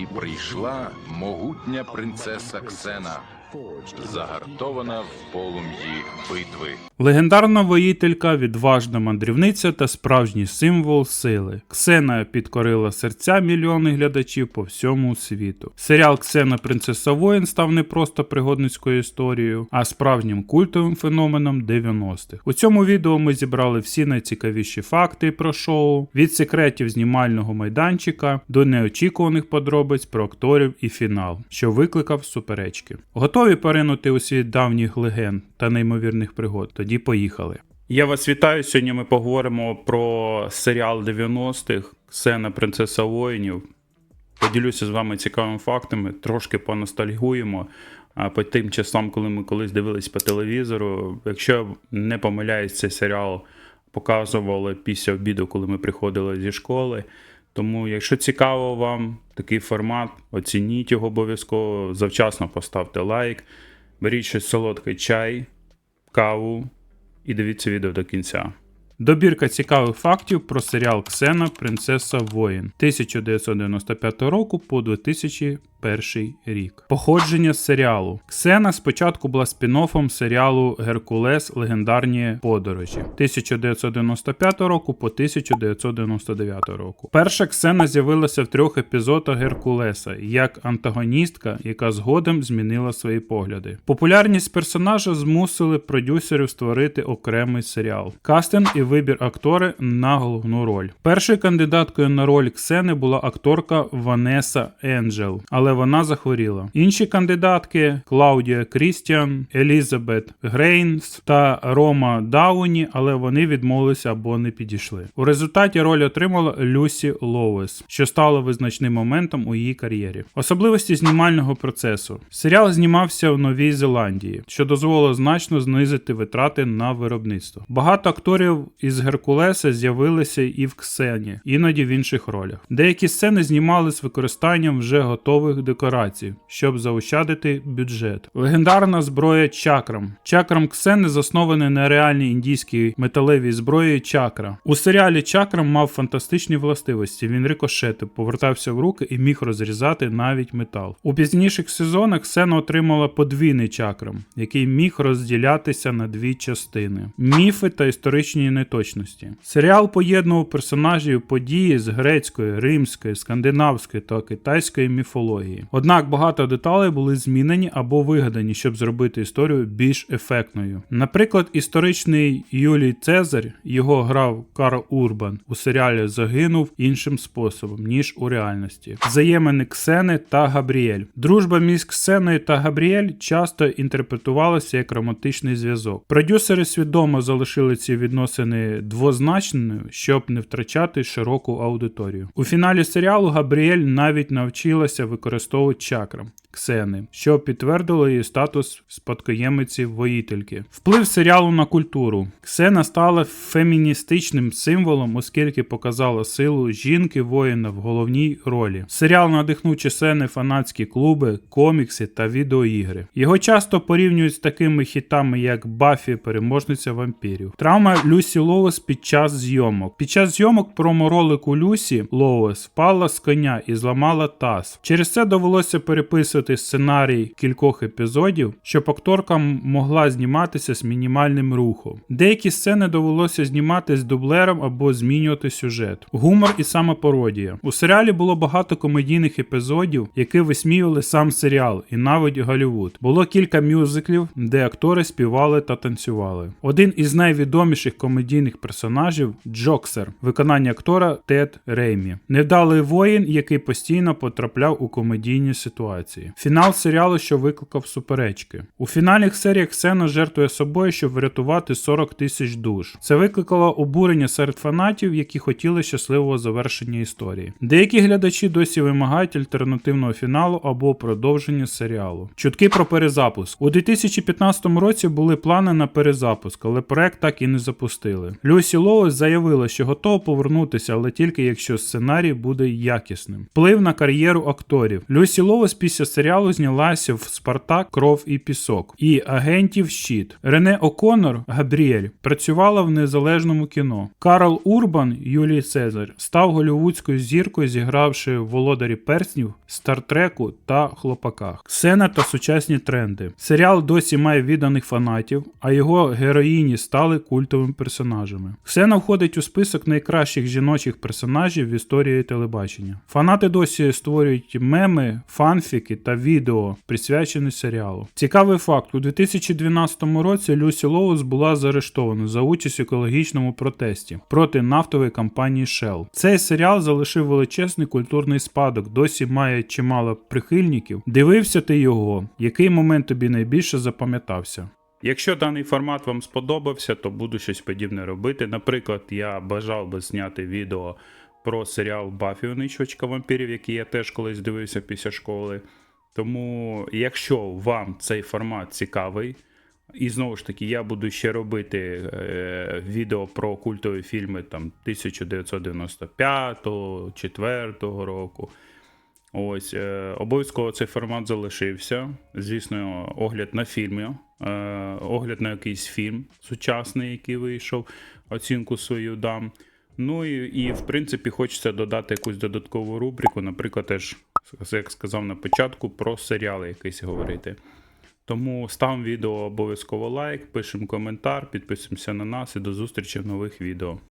І прийшла могутня принцеса Ксена, загартована в полум'ї битви. Легендарна воїтелька, відважна мандрівниця та справжній символ сили. Ксена підкорила серця мільйони глядачів по всьому світу. Серіал Ксена Принцеса Воїн став не просто пригодницькою історією, а справжнім культовим феноменом 90-х. У цьому відео ми зібрали всі найцікавіші факти про шоу, від секретів знімального майданчика до неочікуваних подробиць про акторів і фінал, що викликав суперечки. Поринути у світ давніх легенд та неймовірних пригод? Тоді поїхали. Я вас вітаю. Сьогодні ми поговоримо про серіал 90-х Ксена Принцеса воїнів. Поділюся з вами цікавими фактами, трошки поностальгуємо. А по тим часам, коли ми колись дивились по телевізору, якщо не помиляюсь, цей серіал показували після обіду, коли ми приходили зі школи. Тому, якщо цікаво вам такий формат, оцініть його обов'язково, завчасно поставте лайк, беріть щось солодкий чай, каву і дивіться відео до кінця. Добірка цікавих фактів про серіал Ксена Принцеса Воїн 1995 року по 2001 рік. Походження серіалу. Ксена спочатку була спін-оффом серіалу Геркулес Легендарні подорожі 1995 року по 1999 року. Перша Ксена з'явилася в трьох епізодах Геркулеса як антагоністка, яка згодом змінила свої погляди. Популярність персонажа змусили продюсерів створити окремий серіал. Кастинг і вибір актори на головну роль. Першою кандидаткою на роль Ксени була акторка Ванеса Енджел, але вона захворіла. Інші кандидатки Клаудія Крістіан, Елізабет Грейнс та Рома Дауні, але вони відмовилися або не підійшли. У результаті роль отримала Люсі Лоуес, що стало визначним моментом у її кар'єрі. Особливості знімального процесу. Серіал знімався в Новій Зеландії, що дозволило значно знизити витрати на виробництво. Багато акторів із Геркулеса з'явилися і в Ксені, іноді в інших ролях. Деякі сцени знімали з використанням вже готових декорацій, щоб заощадити бюджет. Легендарна зброя чакрам. Чакрам Ксени заснований на реальній індійській металевій зброї чакра. У серіалі Чакрам мав фантастичні властивості. Він рикошетив, повертався в руки і міг розрізати навіть метал. У пізніших сезонах Ксена отримала подвійний чакрам, який міг розділятися на дві частини: міфи та історичні неточності. Серіал поєднував персонажів події з грецької, римської, скандинавської та китайської міфології. Однак багато деталей були змінені або вигадані, щоб зробити історію більш ефектною. Наприклад, історичний Юлій Цезарь його грав Карл Урбан у серіалі загинув іншим способом ніж у реальності. Взаємини Ксени та Габріель. Дружба між Ксеною та Габріель часто інтерпретувалася як романтичний зв'язок. Продюсери свідомо залишили ці відносини двозначними, щоб не втрачати широку аудиторію. У фіналі серіалу Габріель навіть навчилася використовувати чакрам. Ксени, що підтвердило її статус спадкоємиці воїтельки. Вплив серіалу на культуру. Ксена стала феміністичним символом, оскільки показала силу жінки воїна в головній ролі. Серіал надихнув численні фанатські клуби, комікси та відеоігри. Його часто порівнюють з такими хітами, як Баффі, переможниця вампірів. Травма Люсі Лоуес під час зйомок. Під час зйомок проморолику Люсі Лоуес впала з коня і зламала таз. Через це довелося переписувати сценарій кількох епізодів, щоб акторка могла зніматися з мінімальним рухом. Деякі сцени довелося знімати з дублером або змінювати сюжет. Гумор і самопародія. У серіалі було багато комедійних епізодів, які висміювали сам серіал і навіть Голлівуд. Було кілька мюзиклів, де актори співали та танцювали. Один із найвідоміших комедійних персонажів Джоксер, виконання актора Тед Реймі, невдалий воїн, який постійно потрапляв у комедійні ситуації. Фінал серіалу, що викликав суперечки. У фінальних серіях Ксена жертвує собою, щоб врятувати 40 тисяч душ. Це викликало обурення серед фанатів, які хотіли щасливого завершення історії. Деякі глядачі досі вимагають альтернативного фіналу або продовження серіалу. Чутки про перезапуск у 2015 році були плани на перезапуск, але проект так і не запустили. Люсі Лоуес заявила, що готова повернутися, але тільки якщо сценарій буде якісним. Вплив на кар'єру акторів. Люсі Лоуес після серіалу знялася в Спартак, Кров і Пісок і Агентів Щит. Рене О'Коннор Габріель працювала в незалежному кіно. Карл Урбан Юлій Цезар став голівудською зіркою, зігравши в володарі перснів, стартреку та хлопаках. Ксена та сучасні тренди. Серіал досі має відданих фанатів, а його героїні стали культовими персонажами. Ксена входить у список найкращих жіночих персонажів в історії телебачення. Фанати досі створюють меми, фанфіки та відео, присвячені серіалу. Цікавий факт: у 2012 році Люсі Лоус була заарештована за участь в екологічному протесті проти нафтової компанії Shell. Цей серіал залишив величезний культурний спадок, досі має чимало прихильників. Дивився ти його, який момент тобі найбільше запам'ятався? Якщо даний формат вам сподобався, то буду щось подібне робити. Наприклад, я бажав би зняти відео про серіал Баффі Уничувачка вампірів, який я теж колись дивився після школи. Тому, якщо вам цей формат цікавий, і знову ж таки, я буду ще робити е, відео про культові фільми там 1995-4 року. Ось, е, обов'язково цей формат залишився. Звісно, огляд на фільми, е, огляд на якийсь фільм сучасний, який вийшов, оцінку свою дам. Ну і, і в принципі, хочеться додати якусь додаткову рубрику, наприклад, теж, як сказав на початку, про серіали якийсь говорити. Тому ставимо відео обов'язково лайк, пишемо коментар, підписуємося на нас і до зустрічі в нових відео.